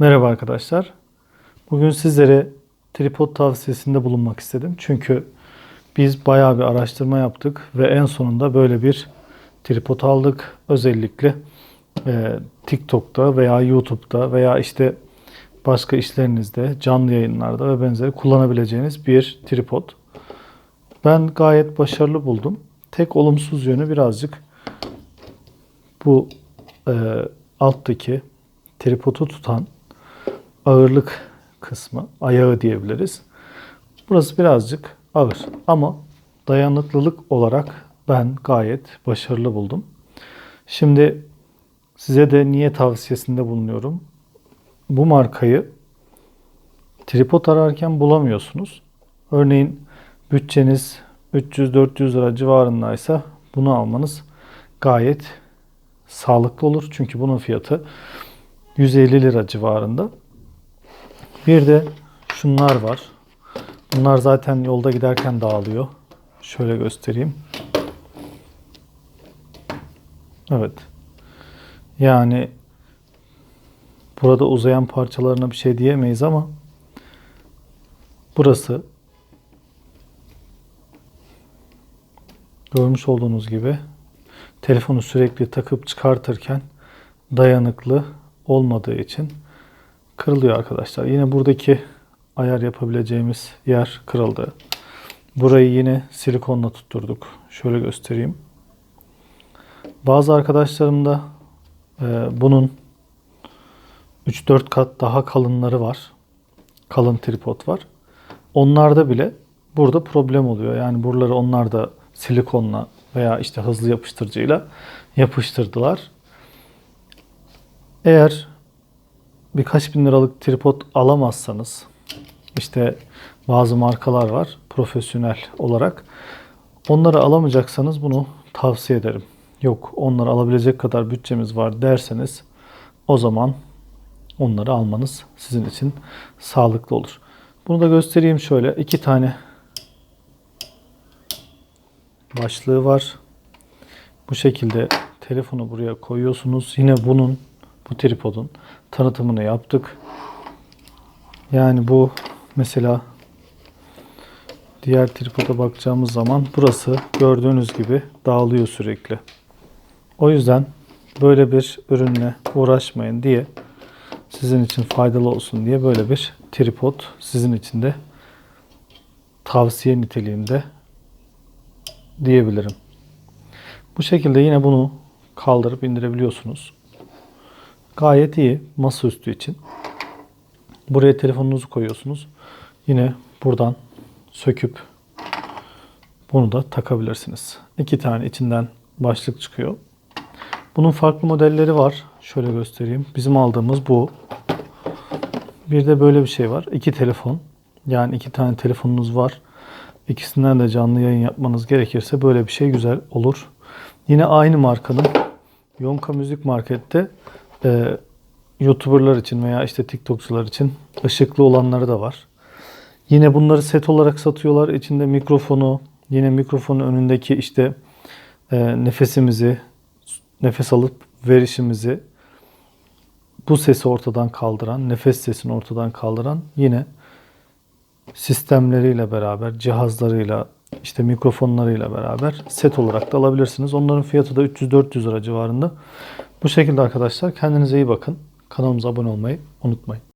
Merhaba arkadaşlar. Bugün sizlere tripod tavsiyesinde bulunmak istedim. Çünkü biz bayağı bir araştırma yaptık ve en sonunda böyle bir tripod aldık. Özellikle e, TikTok'ta veya YouTube'da veya işte başka işlerinizde, canlı yayınlarda ve benzeri kullanabileceğiniz bir tripod. Ben gayet başarılı buldum. Tek olumsuz yönü birazcık bu e, alttaki tripodu tutan ağırlık kısmı, ayağı diyebiliriz. Burası birazcık ağır ama dayanıklılık olarak ben gayet başarılı buldum. Şimdi size de niye tavsiyesinde bulunuyorum? Bu markayı tripod ararken bulamıyorsunuz. Örneğin bütçeniz 300-400 lira civarındaysa bunu almanız gayet sağlıklı olur. Çünkü bunun fiyatı 150 lira civarında. Bir de şunlar var. Bunlar zaten yolda giderken dağılıyor. Şöyle göstereyim. Evet. Yani burada uzayan parçalarına bir şey diyemeyiz ama burası görmüş olduğunuz gibi telefonu sürekli takıp çıkartırken dayanıklı olmadığı için kırılıyor arkadaşlar. Yine buradaki ayar yapabileceğimiz yer kırıldı. Burayı yine silikonla tutturduk. Şöyle göstereyim. Bazı arkadaşlarım da e, bunun 3-4 kat daha kalınları var. Kalın tripod var. Onlarda bile burada problem oluyor. Yani buraları onlar da silikonla veya işte hızlı yapıştırıcıyla yapıştırdılar. Eğer birkaç bin liralık tripod alamazsanız işte bazı markalar var profesyonel olarak. Onları alamayacaksanız bunu tavsiye ederim. Yok onları alabilecek kadar bütçemiz var derseniz o zaman onları almanız sizin için sağlıklı olur. Bunu da göstereyim şöyle. iki tane başlığı var. Bu şekilde telefonu buraya koyuyorsunuz. Yine bunun bu tripodun tanıtımını yaptık. Yani bu mesela diğer tripoda bakacağımız zaman burası gördüğünüz gibi dağılıyor sürekli. O yüzden böyle bir ürünle uğraşmayın diye sizin için faydalı olsun diye böyle bir tripod sizin için de tavsiye niteliğinde diyebilirim. Bu şekilde yine bunu kaldırıp indirebiliyorsunuz. Gayet iyi masaüstü için. Buraya telefonunuzu koyuyorsunuz. Yine buradan söküp bunu da takabilirsiniz. İki tane içinden başlık çıkıyor. Bunun farklı modelleri var. Şöyle göstereyim. Bizim aldığımız bu. Bir de böyle bir şey var. İki telefon. Yani iki tane telefonunuz var. İkisinden de canlı yayın yapmanız gerekirse böyle bir şey güzel olur. Yine aynı markanın Yonka Müzik Market'te e, YouTuber'lar için veya işte TikTokçular için ışıklı olanları da var. Yine bunları set olarak satıyorlar. İçinde mikrofonu, yine mikrofonun önündeki işte e, nefesimizi, nefes alıp verişimizi bu sesi ortadan kaldıran, nefes sesini ortadan kaldıran yine sistemleriyle beraber, cihazlarıyla, işte mikrofonlarıyla beraber set olarak da alabilirsiniz. Onların fiyatı da 300-400 lira civarında. Bu şekilde arkadaşlar kendinize iyi bakın. Kanalımıza abone olmayı unutmayın.